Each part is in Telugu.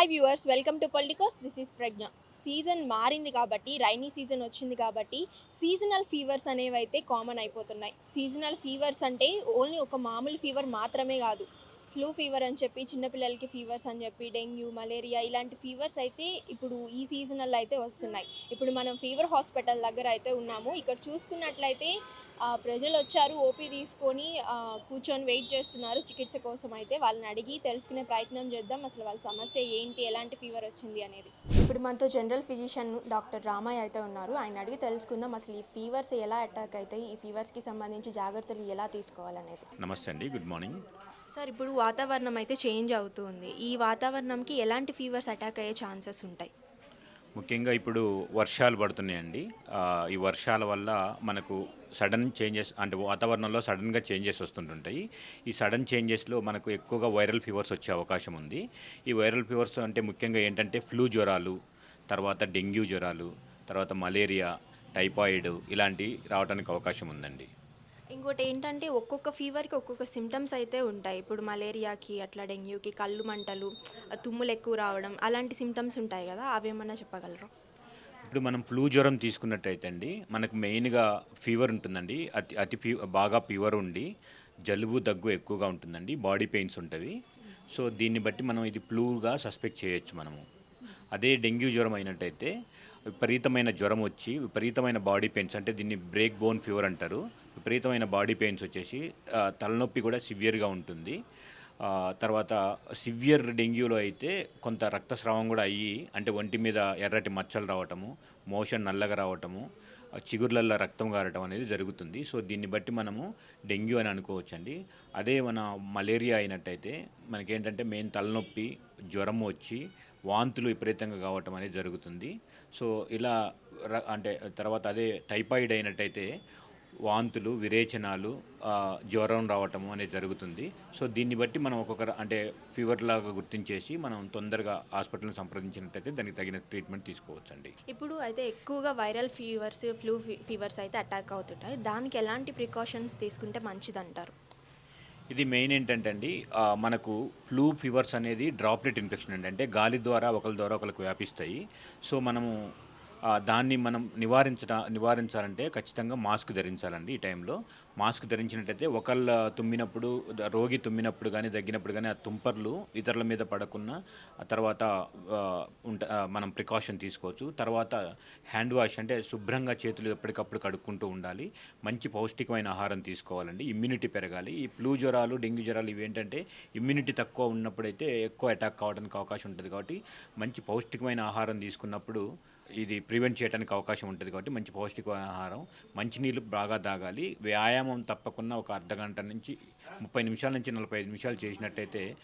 Hi viewers welcome to Politicos this is Pragna season మారింది కాబట్టి రైనీ సీజన్ వచ్చింది కాబట్టి సీజనల్ ఫీవర్స్ అనేవి అయితే కామన్ అయిపోతున్నాయి. సీజనల్ ఫీవర్స్ అంటే ఓన్లీ ఒక మామూలు ఫీవర్ మాత్రమే కాదు. ఫ్లూ ఫీవర్ అని చెప్పి చిన్నపిల్లలకి ఫీవర్స్ అని చెప్పి డెంగ్యూ మలేరియా ఇలాంటి ఫీవర్స్ అయితే ఇప్పుడు ఈ సీజనల్లో అయితే వస్తున్నాయి. ఇప్పుడు మనం ఫీవర్ హాస్పిటల్ దగ్గర అయితే ఉన్నాము. ఇక్కడ చూసుకున్నట్లయితే ప్రజలు వచ్చారు ఓపీ తీసుకొని కూర్చొని వెయిట్ చేస్తున్నారు. చికిత్స కోసం అయితే వాళ్ళని అడిగి తెలుసుకునే ప్రయత్నం చేద్దాం. అసలు వాళ్ళ సమస్య ఏంటి? ఎలాంటి ఫీవర్ వచ్చింది అనేది. ఇప్పుడు మనతో జనరల్ ఫిజిషియన్ డాక్టర్ రామయ్య అయితే ఉన్నారు. ఆయన అడిగి తెలుసుకుందాం అసలు ఈ ఫీవర్స్ ఎలా అటాక్ అవుతాయి? ఈ ఫీవర్స్కి సంబంధించి జాగ్రత్తలు ఎలా తీసుకోవాలనేది. నమస్తే అండి. Good morning. సార్ ఇప్పుడు వాతావరణం అయితే చేంజ్ అవుతుంది. ఈ వాతావరణంకి ఎలాంటి ఫీవర్స్ అటాక్ అయ్యే ఛాన్సెస్ ఉంటాయి? ముఖ్యంగా ఇప్పుడు వర్షాలు పడుతున్నాయండి. ఈ వర్షాల వల్ల మనకు సడన్ చేంజెస్ అంటే వాతావరణంలో సడన్గా చేంజెస్ వస్తుంటుంటాయి. ఈ సడన్ చేంజెస్లో మనకు ఎక్కువగా వైరల్ ఫీవర్స్ వచ్చే అవకాశం ఉంది. ఈ వైరల్ ఫీవర్స్ అంటే ముఖ్యంగా ఏంటంటే ఫ్లూ జ్వరాలు తర్వాత డెంగ్యూ జ్వరాలు తర్వాత మలేరియా టైఫాయిడ్ ఇలాంటివి రావడానికి అవకాశం ఉందండి. ఇంకోటి ఏంటంటే ఒక్కొక్క ఫీవర్కి ఒక్కొక్క సిమ్టమ్స్ అయితే ఉంటాయి. ఇప్పుడు మలేరియాకి అట్లా డెంగ్యూకి కళ్ళు మంటలు తుమ్ములు ఎక్కువ రావడం అలాంటి సిమ్టమ్స్ ఉంటాయి కదా అవేమన్నా చెప్పగలరు? ఇప్పుడు మనం ఫ్లూ జ్వరం తీసుకున్నట్టయితే అండి మనకు మెయిన్గా ఫీవర్ ఉంటుందండి. అతి అతి ఫీ బాగా ఫీవర్ ఉండి జలుబు దగ్గు ఎక్కువగా ఉంటుందండి. బాడీ పెయిన్స్ ఉంటుంది. సో దీన్ని బట్టి మనం ఇది ఫ్లూగా సస్పెక్ట్ చేయొచ్చు మనము. అదే డెంగ్యూ జ్వరం అయినట్టయితే విపరీతమైన జ్వరం వచ్చి విపరీతమైన బాడీ పెయిన్స్ అంటే దీన్ని బ్రేక్ బోన్ ఫీవర్ అంటారు. విపరీతమైన బాడీ పెయిన్స్ వచ్చేసి తలనొప్పి కూడా సివియర్గా ఉంటుంది. తర్వాత సివియర్ డెంగ్యూలో అయితే కొంత రక్తస్రావం కూడా అయ్యి అంటే ఒంటి మీద ఎర్రటి మచ్చలు రావటము మోషన్ నల్లగా రావటము చిగుర్లల్లో రక్తం గారటం అనేది జరుగుతుంది. సో దీన్ని బట్టి మనము డెంగ్యూ అని అనుకోవచ్చండి. అదే మన మలేరియా అయినట్టయితే మనకేంటంటే మెయిన్ తలనొప్పి జ్వరం వచ్చి వాంతులు విపరీతంగా కావటం అనేది జరుగుతుంది. సో ఇలా అంటే తర్వాత అదే టైఫాయిడ్ అయినట్టయితే వాంతులు విరేచనాలు జ్వరం రావటము అనేది జరుగుతుంది. సో దీన్ని బట్టి మనం ఒక్కొక్క ర- అంటే ఫీవర్ లాగా గుర్తించేసి మనం తొందరగా హాస్పిటల్ని సంప్రదించినట్టయితే దానికి తగిన ట్రీట్మెంట్ తీసుకోవచ్చండి. ఇప్పుడు అయితే ఎక్కువగా వైరల్ ఫీవర్స్ ఫ్లూ ఫీవర్స్ అయితే అటాక్ అవుతుంటాయి. దానికి ఎలాంటి ప్రికాషన్స్ తీసుకుంటే మంచిదంటారు? ఇది మెయిన్ ఏంటంటే అండి మనకు ఫ్లూ ఫీవర్స్ అనేది డ్రాప్లెట్ ఇన్ఫెక్షన్ అండి. అంటే గాలి ద్వారా ఒకరి ద్వారా ఒకరికి వ్యాపిస్తాయి. సో మనము దాన్ని మనం నివారించడం నివారించాలంటే ఖచ్చితంగా మాస్క్ ధరించాలండి ఈ టైంలో. మాస్క్ ధరించినట్టయితే ఒకళ్ళ తుమ్మినప్పుడు రోగి తుమ్మినప్పుడు కానీ దగ్గినప్పుడు కానీ ఆ తుంపర్లు ఇతరుల మీద పడకుండా ఆ తర్వాత ఉంట మనం ప్రికాషన్ తీసుకోవచ్చు. తర్వాత హ్యాండ్ వాష్ అంటే శుభ్రంగా చేతులు ఎప్పటికప్పుడు కడుక్కుంటూ ఉండాలి. మంచి పౌష్టికమైన ఆహారం తీసుకోవాలండి. ఇమ్యూనిటీ పెరగాలి. ఈ ఫ్లూ జ్వరాలు డెంగ్యూ జ్వరాలు ఇవి ఏంటంటే ఇమ్యూనిటీ తక్కువ ఉన్నప్పుడైతే ఎక్కువ అటాక్ కావడానికి అవకాశం ఉంటుంది కాబట్టి మంచి పౌష్టికమైన ఆహారం తీసుకున్నప్పుడు ఇది ప్రివెంట్ చేయడానికి అవకాశం ఉంటుంది కాబట్టి మంచి పౌష్టికమైన ఆహారం మంచినీళ్ళు బాగా తాగాలి. వ్యాయామం తప్పకుండా ఒక అర్ధ గంట నుంచి ముప్పై నిమిషాల నుంచి నలభై ఐదు నిమిషాలు చేసినట్టయితే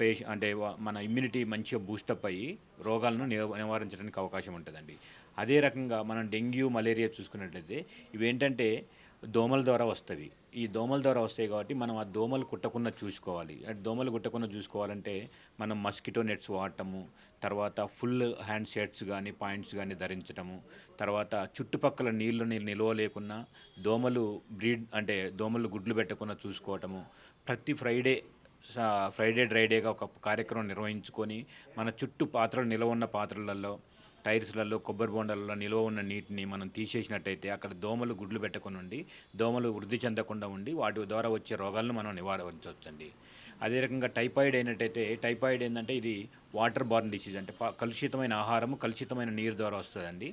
పేష అంటే మన ఇమ్యూనిటీ మంచిగా బూస్టప్ అయ్యి రోగాలను నివ- నివారించడానికి అవకాశం ఉంటుందండి. అదే రకంగా మనం డెంగ్యూ మలేరియా చూసుకున్నట్లయితే ఇవేంటంటే దోమల ద్వారా వస్తుంది. ఈ దోమల ద్వారా వస్తాయి కాబట్టి మనం ఆ దోమలు కుట్టకుండా చూసుకోవాలి. అంటే దోమలు కుట్టకుండా చూసుకోవాలంటే మనం మస్కిటో నెట్స్ వాడటము తర్వాత ఫుల్ హ్యాండ్ షర్ట్స్ కానీ పాయింట్స్ కానీ ధరించటము తర్వాత చుట్టుపక్కల నీళ్ళు నిల్వ లేకుండా దోమలు బ్రీడ్ అంటే దోమలు గుడ్లు పెట్టకుండా చూసుకోవటము ప్రతి ఫ్రైడే ఫ్రైడే డ్రైడేగా ఒక కార్యక్రమం నిర్వహించుకొని మన చుట్టూ పాత్రలు నిలవ ఉన్న పాత్రలలో టైర్స్లలో కొబ్బరి బొండాలలో నిల్వ ఉన్న నీటిని మనం తీసేసినట్టయితే అక్కడ దోమలు గుడ్లు పెట్టకుండా ఉండి దోమలు వృద్ధి చెందకుండా ఉండి వాటి ద్వారా వచ్చే రోగాలను మనం నివారించవచ్చండి. అదే రకంగా టైఫాయిడ్ అయినట్టయితే టైఫాయిడ్ ఏంటంటే ఇది వాటర్ బార్న్ డిసీజ్ అంటే కలుషితమైన ఆహారము కలుషితమైన నీరు ద్వారా వస్తుందండి.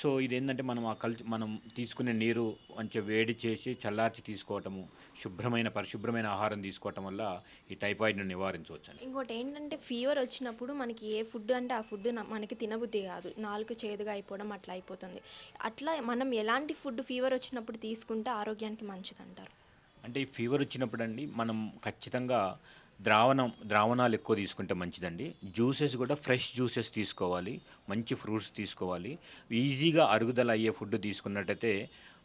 సో ఇది ఏంటంటే మనం ఆ కల్ మనం తీసుకునే నీరు మంచిగా వేడి చేసి చల్లార్చి తీసుకోవటము శుభ్రమైన పరిశుభ్రమైన ఆహారం తీసుకోవటం వల్ల ఈ టైఫాయిడ్ను నివారించవచ్చండి. ఇంకోటి ఏంటంటే ఫీవర్ వచ్చినప్పుడు మనకి ఏ ఫుడ్ అంటే ఆ ఫుడ్ మనకి తినబుద్ధి కాదు. నాలుగు చేదుగా అయిపోవడం అట్లా అయిపోతుంది. అట్లా మనం ఎలాంటి ఫుడ్ ఫీవర్ వచ్చినప్పుడు తీసుకుంటే ఆరోగ్యానికి మంచిదంటారు? అంటే ఫీవర్ వచ్చినప్పుడు అండి మనం ఖచ్చితంగా ద్రావణం ద్రావణాలు ఎక్కువ తీసుకుంటే మంచిదండి. జ్యూసెస్ కూడా ఫ్రెష్ జ్యూసెస్ తీసుకోవాలి మంచి ఫ్రూట్స్ తీసుకోవాలి. ఈజీగా అరుగుదల అయ్యే ఫుడ్ తీసుకున్నట్టయితే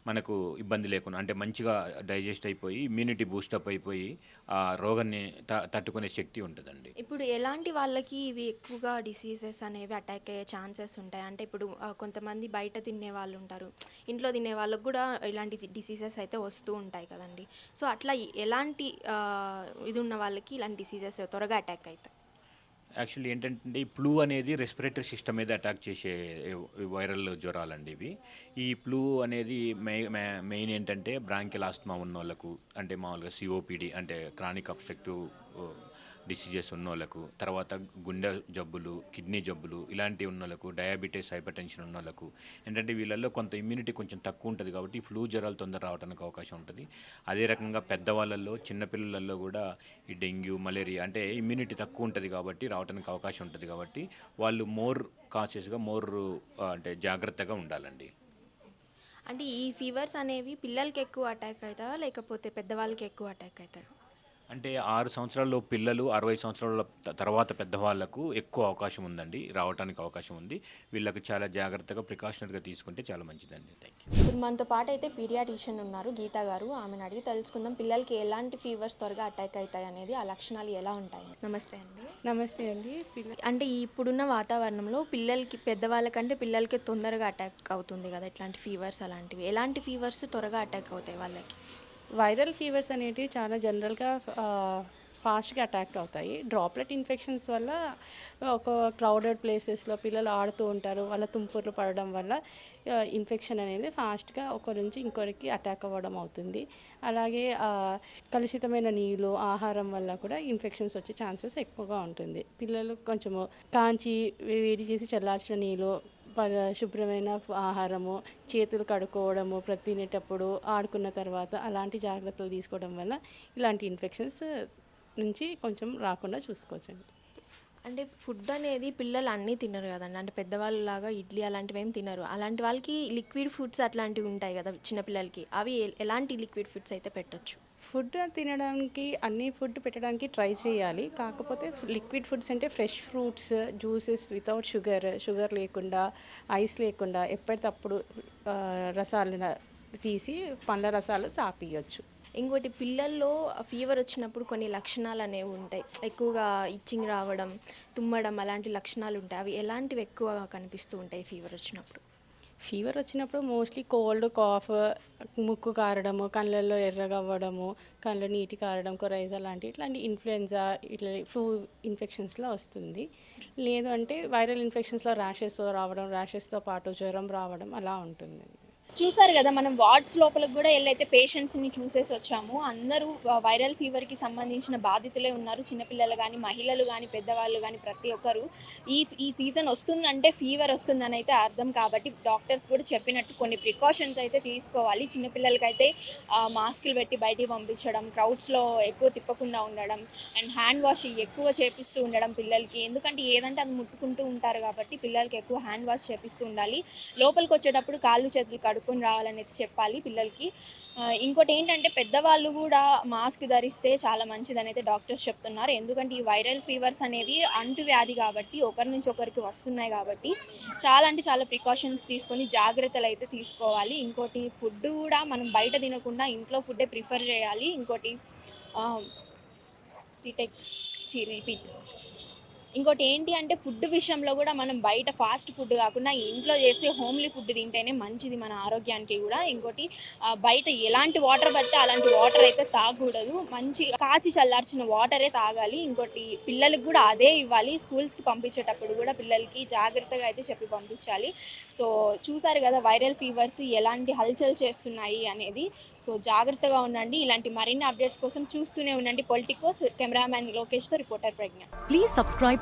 మనకు ఇబ్బంది లేకుండా అంటే మంచిగా డైజెస్ట్ అయిపోయి ఇమ్యూనిటీ బూస్టప్ అయిపోయి ఆ రోగాన్ని త- తట్టుకునే శక్తి ఉంటుందండి. ఇప్పుడు ఎలాంటి వాళ్ళకి ఇవి ఎక్కువగా డిసీజెస్ అనేవి అటాక్ అయ్యే ఛాన్సెస్ ఉంటాయి? అంటే ఇప్పుడు కొంతమంది బయట తినే వాళ్ళు ఉంటారు. ఇంట్లో తినే వాళ్ళకు కూడా ఇలాంటి డిసీజెస్ అయితే వస్తూ ఉంటాయి కదండి. సో అట్లా ఎలాంటి ఇది ఉన్న వాళ్ళకి ఇలాంటి డిసీజెస్ త్వరగా అటాక్ అవుతాయి? యాక్చువల్లీ ఏంటంటే ఈ ఫ్లూ అనేది రెస్పిరేటరీ సిస్టమ్ మీద అటాక్ చేసే వైరల్ జ్వరాలండి ఇవి. ఈ ఫ్లూ అనేది మె మెయిన్ ఏంటంటే బ్రాంకిల్ ఆస్తమా ఉన్న వాళ్ళకు అంటే మామూలుగా సిఓపిడి అంటే క్రానిక్ అబ్స్ట్రక్టివ్ డిసీజెస్ ఉన్న వాళ్ళకు తర్వాత గుండె జబ్బులు కిడ్నీ జబ్బులు ఇలాంటివి ఉన్న వాళ్ళకు డయాబెటీస్ హైపర్ టెన్షన్ ఉన్న వాళ్ళకు ఏంటంటే వీళ్ళల్లో కొంత ఇమ్యూనిటీ కొంచెం తక్కువ ఉంటుంది కాబట్టి ఫ్లూ జ్వరాలు తొందర రావడానికి అవకాశం ఉంటుంది. అదే రకంగా పెద్దవాళ్ళల్లో చిన్నపిల్లలలో కూడా ఈ డెంగ్యూ మలేరియా అంటే ఇమ్యూనిటీ తక్కువ ఉంటుంది కాబట్టి రావడానికి అవకాశం ఉంటుంది కాబట్టి వాళ్ళు మోర్ కాన్షియస్గా మోర్ అంటే జాగ్రత్తగా ఉండాలండి. అంటే ఈ ఫీవర్స్ అనేవి పిల్లలకి ఎక్కువ అటాక్ అవుతాయా? లేకపోతే పెద్దవాళ్ళకి ఎక్కువ అటాక్ అవుతాయా? అంటే ఆరు సంవత్సరాల్లో పిల్లలు అరవై సంవత్సరాల తర్వాత పెద్దవాళ్ళకు ఎక్కువ అవకాశం ఉందండి. రావడానికి అవకాశం ఉంది. వీళ్ళకి చాలా జాగ్రత్తగా ప్రికాషనరీగా తీసుకుంటే చాలా మంచిదండి. Thank you. ఇప్పుడు మనతో పాటు అయితే పీడియాటిషియన్ ఉన్నారు గీత గారు. ఆమెను అడిగి తెలుసుకుందాం. పిల్లలకి ఎలాంటి ఫీవర్స్ త్వరగా అటాక్ అవుతాయి అనేది ఆ లక్షణాలు ఎలా ఉంటాయి? నమస్తే అండి. నమస్తే అండి. అంటే ఇప్పుడున్న వాతావరణంలో పిల్లలకి పెద్దవాళ్ళకంటే పిల్లలకి తొందరగా అటాక్ అవుతుంది కదా ఇట్లాంటి ఫీవర్స్ అలాంటివి. ఎలాంటి ఫీవర్స్ త్వరగా అటాక్ అవుతాయి వాళ్ళకి? వైరల్ ఫీవర్స్ అనేటివి చాలా జనరల్గా ఫాస్ట్గా అటాక్ అవుతాయి. డ్రాప్లెట్ ఇన్ఫెక్షన్స్ వల్ల ఒక క్రౌడెడ్ ప్లేసెస్లో పిల్లలు ఆడుతూ ఉంటారు. వాళ్ళ తుంపుర్లు పడడం వల్ల ఇన్ఫెక్షన్ అనేది ఫాస్ట్గా ఒకరి నుంచి ఇంకొకరికి అటాక్ అవ్వడం అవుతుంది. అలాగే కలుషితమైన నీళ్ళు ఆహారం వల్ల కూడా ఇన్ఫెక్షన్స్ వచ్చే ఛాన్సెస్ ఎక్కువగా ఉంటుంది. పిల్లలు కొంచెము కాంచి వేడి చేసి చల్లార్చిన నీళ్ళు శుభ్రమైన ఆహారము చేతులు కడుక్కోవడము ప్రతి తినేటప్పుడు ఆడుకున్న తర్వాత అలాంటి జాగ్రత్తలు తీసుకోవడం వల్ల ఇలాంటి ఇన్ఫెక్షన్స్ నుంచి కొంచెం రాకుండా చూసుకోవచ్చండి. అంటే ఫుడ్ అనేది పిల్లలు అన్నీ తినరు కదండి. అంటే పెద్దవాళ్ళలాగా ఇడ్లీ అలాంటివి ఏం తినరు. అలాంటి వాళ్ళకి లిక్విడ్ ఫుడ్స్ అట్లాంటివి ఉంటాయి కదా చిన్నపిల్లలకి అవి ఎలాంటి లిక్విడ్ ఫుడ్స్ అయితే పెట్టొచ్చు? ఫుడ్ తినడానికి అన్ని ఫుడ్ పెట్టడానికి ట్రై చేయాలి. కాకపోతే లిక్విడ్ ఫుడ్స్ అంటే fresh fruits juices without sugar sugar లేకుండా ఐస్ లేకుండా ఎప్పటికప్పుడు రసాలను రసాలు తీసి పండ్ల రసాలు తాపియచ్చు. ఇంకోటి పిల్లల్లో ఫీవర్ వచ్చినప్పుడు కొన్ని లక్షణాలు అనేవి ఉంటాయి. ఎక్కువగా ఇచ్చింగ్ రావడం తుమ్మడం అలాంటి లక్షణాలు ఉంటాయి. అవి ఎలాంటివి ఎక్కువ కనిపిస్తూ ఉంటాయి ఫీవర్ వచ్చినప్పుడు? ఫీవర్ వచ్చినప్పుడు మోస్ట్లీ కోల్డ్ కాఫ్ ముక్కు కారడము కళ్ళల్లో ఎర్రగవ్వడము కళ్ళు నీటి కారడం కొరైజా లాంటి ఇట్లాంటి ఇన్ఫ్లుయెన్జా ఇట్లా ఫ్లూ ఇన్ఫెక్షన్స్లో వస్తుంది. లేదు అంటే వైరల్ ఇన్ఫెక్షన్స్లో ర్యాషెస్ రావడం ర్యాషెస్తో పాటు జ్వరం రావడం అలా ఉంటుంది. చూసారు కదా మనం వార్డ్స్ లోపలికి కూడా వెళ్ళైతే పేషెంట్స్ని చూసేసి వచ్చాము అందరూ వైరల్ ఫీవర్కి సంబంధించిన బాధితులే ఉన్నారు. చిన్నపిల్లలు కానీ మహిళలు కానీ పెద్దవాళ్ళు కానీ ప్రతి ఒక్కరు. ఈ ఈ సీజన్ వస్తుందంటే ఫీవర్ వస్తుందని అయితే అర్థం కాబట్టి డాక్టర్స్ కూడా చెప్పినట్టు కొన్ని ప్రికాషన్స్ అయితే తీసుకోవాలి. చిన్నపిల్లలకైతే మాస్కులు పెట్టి బయటికి పంపించడం క్రౌడ్స్లో ఎక్కువ తిప్పకుండా ఉండడం అండ్ హ్యాండ్ వాష్ ఎక్కువ చేపిస్తూ ఉండడం పిల్లలకి. ఎందుకంటే ఏదంటే అది ముట్టుకుంటూ ఉంటారు కాబట్టి పిల్లలకి ఎక్కువ హ్యాండ్ వాష్ చేపిస్తూ ఉండాలి. లోపలికి వచ్చేటప్పుడు కాళ్ళు చేతులు కట్టుకొని రావాలని అయితే చెప్పాలి పిల్లలకి. ఇంకోటి ఏంటంటే పెద్దవాళ్ళు కూడా మాస్క్ ధరిస్తే చాలా మంచిదని అయితే డాక్టర్స్ చెప్తున్నారు. ఎందుకంటే ఈ వైరల్ ఫీవర్స్ అనేవి అంటువ్యాధి కాబట్టి ఒకరి నుంచి ఒకరికి వస్తున్నాయి కాబట్టి చాలా అంటే చాలా ప్రికాషన్స్ తీసుకొని జాగ్రత్తలు అయితే తీసుకోవాలి. ఇంకోటి ఫుడ్ కూడా మనం బయట తినకుండా ఇంట్లో ఫుడ్డే ప్రిఫర్ చేయాలి. ఇంకోటి రిటెక్ చీ రిపీట్ ఇంకోటి ఏంటి అంటే ఫుడ్ విషయంలో కూడా మనం బయట ఫాస్ట్ ఫుడ్ కాకుండా ఇంట్లో చేసే హోమ్లీ ఫుడ్ తింటేనే మంచిది మన ఆరోగ్యానికి కూడా. ఇంకోటి బయట ఎలాంటి వాటర్ పడితే అలాంటి వాటర్ అయితే తాగకూడదు. మంచి కాచి చల్లార్చిన వాటరే తాగాలి. ఇంకోటి పిల్లలకి కూడా అదే ఇవ్వాలి. స్కూల్స్కి పంపించేటప్పుడు కూడా పిల్లలకి జాగ్రత్తగా అయితే చెప్పి పంపించాలి. సో చూసారు కదా వైరల్ ఫీవర్స్ ఎలాంటి హల్చల్ చేస్తున్నాయి అనేది. సో జాగ్రత్తగా ఉండండి. ఇలాంటి మరిన్ని అప్డేట్స్ కోసం చూస్తూనే ఉండండి. Politicos cameraman లోకేష్తో reporter Pragna. Please subscribe